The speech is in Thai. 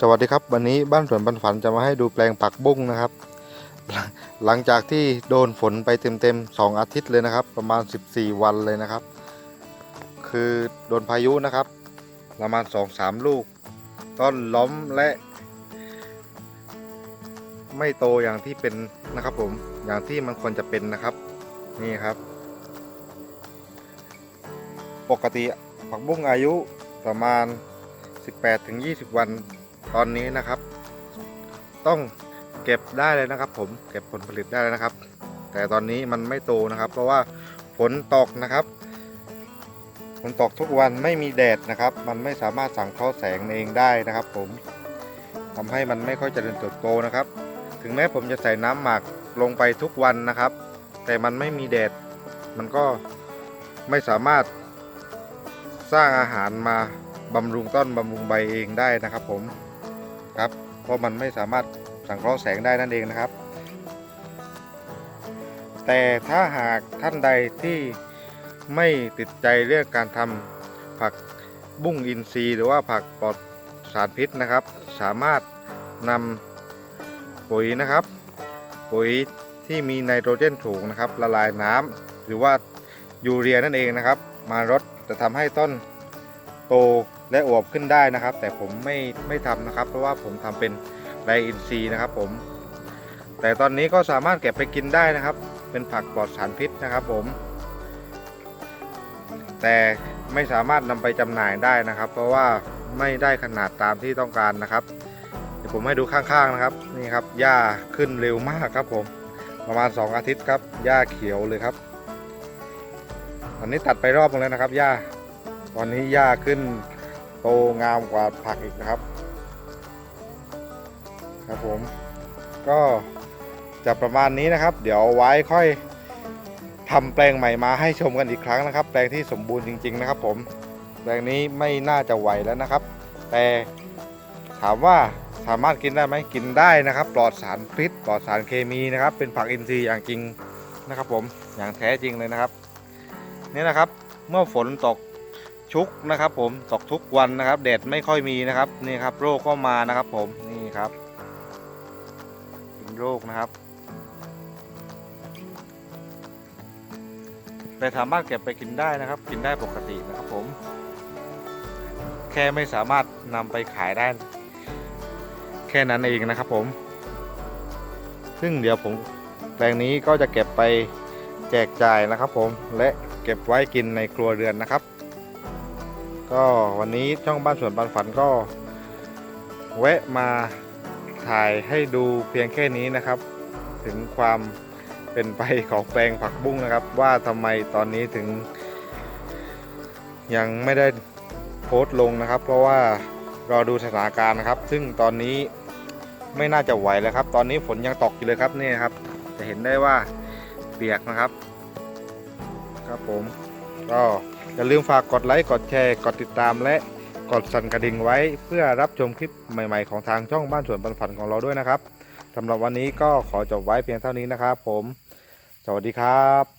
สวัสดีครับ วันนี้บ้านสวนปันฝันจะมาให้ดูแปลงผักบุ้งนะครับ หลังจากที่โดนฝนไปเต็มๆสองอาทิตย์เลยนะครับ ประมาณ 14 วันเลยนะครับ คือโดนพายุนะครับ ประมาณสองสามลูก ต้นล้มและ ไม่โตอย่างที่เป็นนะครับผมอย่างที่มันควรจะเป็นนะครับ นี่ครับ ปกติผักบุ้งอายุประมาณ 18ถึง20 วัน ตอนนี้นะครับ ต้องเก็บได้เลยนะครับ ผมเก็บผลผลิตได้เลยนะครับ แต่ตอนนี้มันไม่โตนะครับ เพราะว่าฝนตกนะครับฝนตกทุกวันไม่มีแดดนะครับ มันไม่สามารถสั่งเคราะห์แสงเองได้นะครับ ผมทำให้มันไม่ค่อยเจริญเติบโตนะครับ ถึงแม้ผมจะใส่น้ำหมักลงไปทุกวันนะครับ แต่มันไม่มีแดด มันก็ไม่สามารถสร้างอาหารมาบำรุงต้นบำรุงใบเองได้นะครับผม ครับ เพราะมันไม่สามารถสังเคราะห์แสงได้นั่นเองนะครับ แต่ถ้าหากท่านใดที่ไม่ติดใจเรื่องการทำผักบุ้งอินทรีย์ หรือว่าผักปลอดสารพิษนะครับ สามารถนำปุ๋ยนะครับ ปุ๋ยที่มีไนโตรเจนสูงนะครับ ละลายน้ำหรือว่ายูเรียนั่นเองนะครับ มารดจะทำให้ต้น โตและอวบขึ้นได้นะครับ แต่ผมไม่ไม่ทำนะครับ เพราะว่าผมทำเป็นไรอินทรีย์นะครับ ผม แต่ตอนนี้ก็สามารถเก็บไปกินได้นะครับ เป็นผักปลอดสารพิษนะครับ ผม แต่ไม่สามารถนำไปจำหน่ายได้นะครับ เพราะว่าไม่ได้ขนาดตามที่ต้องการนะครับเดี๋ยวผมให้ดูข้างๆนะครับ นี่ครับหญ้าขึ้นเร็วมากครับ ผมประมาณ 2 อาทิตย์ครับหญ้าเขียวเลยครับ ตอนนี้ตัดไปรอบนึงแล้วนะครับหญ้า ตอนนี้หญ้าขึ้นโตงามกว่าผักอีกนะครับ ครับผม ก็จะประมาณนี้นะครับ เดี๋ยวไว้ค่อยทำแปลงใหม่มาให้ชมกันอีกครั้งนะครับ แปลงที่สมบูรณ์จริง ๆ นะครับ ผม แปลงนี้ไม่น่าจะไหวแล้วนะครับ แต่ถามว่าสามารถกินได้ไหมกินได้นะครับ ปลอดสารพิษปลอดสารเคมีนะครับ เป็นผักอินทรีย์อย่างจริงนะครับ ผมอย่างแท้จริงเลยนะครับ นี่นะครับ เมื่อฝนตก ชุกนะครับ ผมตกทุกวันนะครับแดดไม่ค่อยมีนะครับนี่ครับโรคก็มานะครับ ผมนี่ครับเป็นโรคนะครับ แต่สามารถเก็บไปกินได้นะครับ กินได้ปกตินะครับผม แค่ไม่สามารถนำไปขายได้แค่นั้นเองนะครับผม ซึ่งเดี๋ยวผมแปลงนี้ก็จะเก็บไปแจกจ่ายนะครับผม และเก็บไว้กินในครัวเรือนนะครับ ก็วันนี้ช่องบ้านสวนปันฝันก็ แวะมาถ่ายให้ดูเพียงแค่นี้นะครับ ถึงความเป็นไปของแปลงผักบุ้งนะครับ ว่าทำไมตอนนี้ถึง ยังไม่ได้โพสต์ลงนะครับ เพราะว่ารอดูสถานการณ์นะครับ ซึ่งตอนนี้ไม่น่าจะไหวแล้วครับ ตอนนี้ฝนยังตกอยู่เลยครับนี่ครับ จะเห็นได้ว่าเปียกนะครับ ครับผมก็ อย่าลืมฝากกดไลค์กดแชร์กดติดตามและกดสั่นกระดิ่งไว้เพื่อรับชมคลิปใหม่ๆของทางช่องบ้านสวนปันฝันของเราด้วยนะครับสำหรับวันนี้ก็ขอจบไว้เพียงเท่านี้นะครับผม สวัสดีครับ